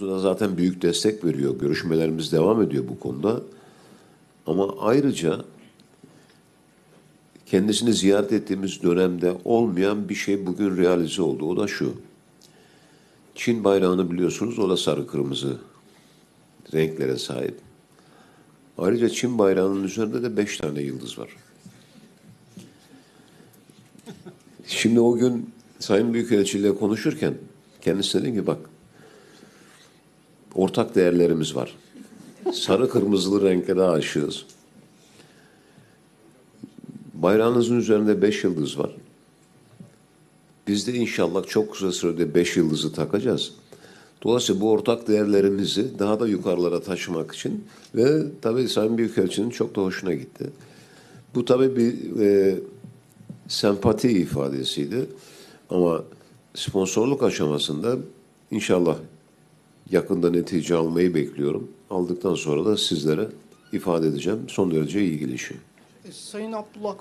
da zaten büyük destek veriyor. Görüşmelerimiz devam ediyor bu konuda. Ama ayrıca kendisini ziyaret ettiğimiz dönemde olmayan bir şey bugün realize oldu. O da şu. Çin bayrağını biliyorsunuz o da sarı kırmızı renklere sahip. Ayrıca Çin bayrağının üzerinde de beş tane yıldız var. Şimdi o gün Sayın Büyükelçi ile konuşurken kendisi dedi ki bak ortak değerlerimiz var. Sarı kırmızılı renklere aşığız. Bayrağınızın üzerinde beş yıldız var. Biz de inşallah çok kısa sürede beş yıldızı takacağız. Dolayısıyla bu ortak değerlerimizi daha da yukarılara taşımak için ve tabii Sayın Büyükelçinin çok da hoşuna gitti. Bu tabii bir e, sempati ifadesiydi. Ama sponsorluk aşamasında inşallah yakında netice almayı bekliyorum. Aldıktan sonra da sizlere ifade edeceğim. Son derece ilgili işi. E, Sayın Abdullah